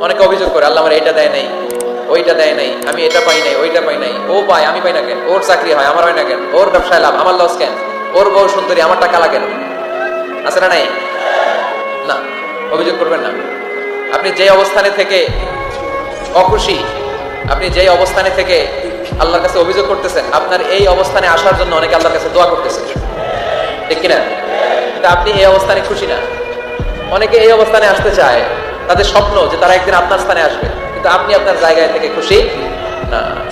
অনেকে অভিযোগ করে, আল্লাহ আমার এটা দেয় নাই, ওইটা দেয় নাই, আমি এটা পাই নাই, ওইটা পাই নাই, ও পায়, আমি পাই না কেন, ওর চাকরি হয়, আমার হয় না কেন, ওর ব্যবসায় লাভ, আমার লস কেন, ওর বউ সুন্দরী, আমার টাকা লাগে আছে না নাই? না, অভিযোগ করবেন না। আপনি যে অবস্থানে থেকে অখুশি, আপনি যেই অবস্থানে থেকে আল্লাহর কাছে অভিযোগ করতেছেন, আপনার এই অবস্থানে আসার জন্য অনেকে আল্লাহর কাছে দোয়া করতেছেন ঠিক কিনা? কিন্তু আপনি এই অবস্থানে খুশি না। অনেকে এই অবস্থানে আসতে চায় তাদের স্বপ্ন যে তারা একদিন আপনার স্থানে আসবে। কিন্তু আপনি আপনার জায়গায় থেকে খুশি না।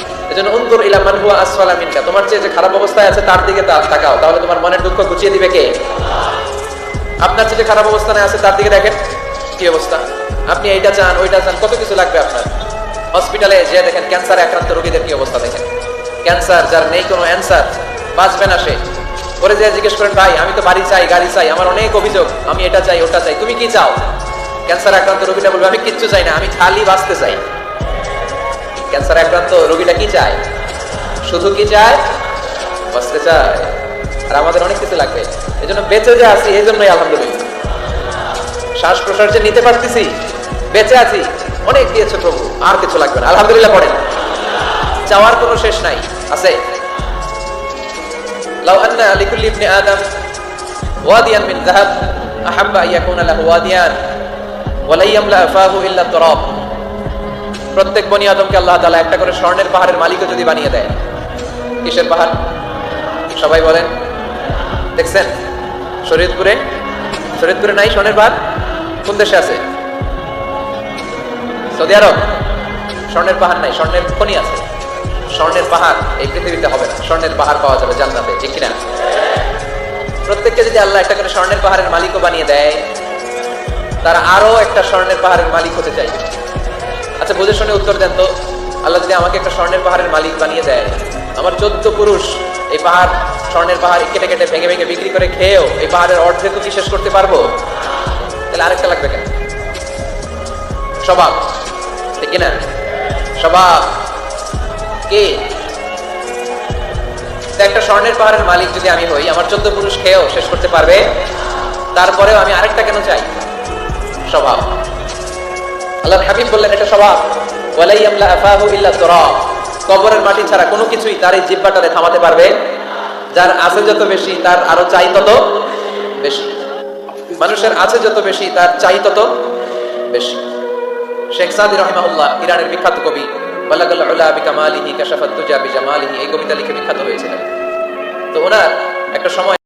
হসপিটালে দেখেন রোগীদের কি অবস্থা দেখেন? ক্যান্সার, যার নেই কোনো অ্যান্সার, বাঁচবে না সে। পরে যে, জিজ্ঞেস করেন, ভাই, আমি তো বাড়ি চাই, গাড়ি চাই, আমার অনেক অভিযোগ, আমি এটা চাই, ওটা চাই, তুমি কি চাও? ক্যান্সার আক্রান্ত রোগীটা বলবে, আমি কিচ্ছু চাই না, আমি খালি বাঁচতে চাই। ক্যান্সার আক্রান্ত রোগীটা কি চায়? শুধু কি চায়? বাঁচতে চায়। আর আমাদের অনেক কিছু লাগবে। এই জন্য বেঁচে যে আছি এই জন্যই আলহামদুলিল্লাহ। শ্বাস প্রশ্বাস যে নিতে পারতেছি, বেঁচে আছি। অনেক দিয়েছে প্রভু, আর কিছু লাগবে না। আলহামদুলিল্লাহ পড়েন। চাওয়ার কোনো শেষ নাই। আছে? লাউ আন্না লিকুল্লি ইবনে আদম ওয়াদিয়ান মিন যাহাব, আহাব্বা ইয়াকুনা লাহু ওয়াদিয়ান। প্রত্যেক বনি আদমকে আল্লাহ তাআলা একটা করে স্বর্ণের পাহাড়ের মালিকও যদি বানিয়ে দেয়, কিসের পাহাড়? সবাই বলেন। দেখছেন? শরীয়তপুরে? শরীয়তপুরে নাই স্বর্ণের পাহাড়? কোন দেশে আছে? Saudi Arab? স্বর্ণের পাহাড় নাই, স্বর্ণের খনি আছে। স্বর্ণের পাহাড় এই পৃথিবীতে হবে না। স্বর্ণের পাহাড় পাওয়া যাবে জান্নাতে, ঠিক কিনা? প্রত্যেককে যদি আল্লাহ একটা করে স্বর্ণের পাহাড়ের মালিকও বানিয়ে দেয় তারা আরও একটা স্বর্ণের পাহাড়ের মালিক হতে চাই আচ্ছা বুঝে শুনে উত্তর দেন তো, আল্লাহ যদি আমাকে একটা স্বর্ণের পাহাড়ের মালিক বানিয়ে দেয়, আমার চোদ্দ পুরুষ এই পাহাড়, স্বর্ণের পাহাড় কেটে কেটে ভেঙে ভেঙে বিক্রি করে খেয়েও এই পাহাড়ের অর্ধেক কি শেষ করতে পারব? তাহলে আরেকটা লাগবে কেন? স্বভাব ঠিক না। স্বভাব কে? একটা স্বর্ণের পাহাড়ের মালিক যদি আমি হই, আমার চোদ্দ পুরুষ খেয়েও শেষ করতে পারবে? তারপরেও আমি আরেকটা কেন চাই? স্বভাব। আল্লাহ হাবিব বললেন, এটা স্বভাব। ওয়ালাই আমলা আফাহু ইল্লা তুরাব। কবরের মাটি ছাড়া কোনো কিছুই তার এই জিব্বাটারে থামাতে পারবে। যার আছে যত বেশি, তার আরও চাই তত বেশি। মানুষের আছে যত বেশি, তার চাই তত বেশি। শেখ সাদি রহিমাহুল্লাহ, ইরানের বিখ্যাত কবি, বালাগাল উলা বিকামালিহি কাশাফাত তুজা বিজামালিহি, এই কবিতা লিখে বিখ্যাত হয়েছিলেন। তো ওনার একটা সময়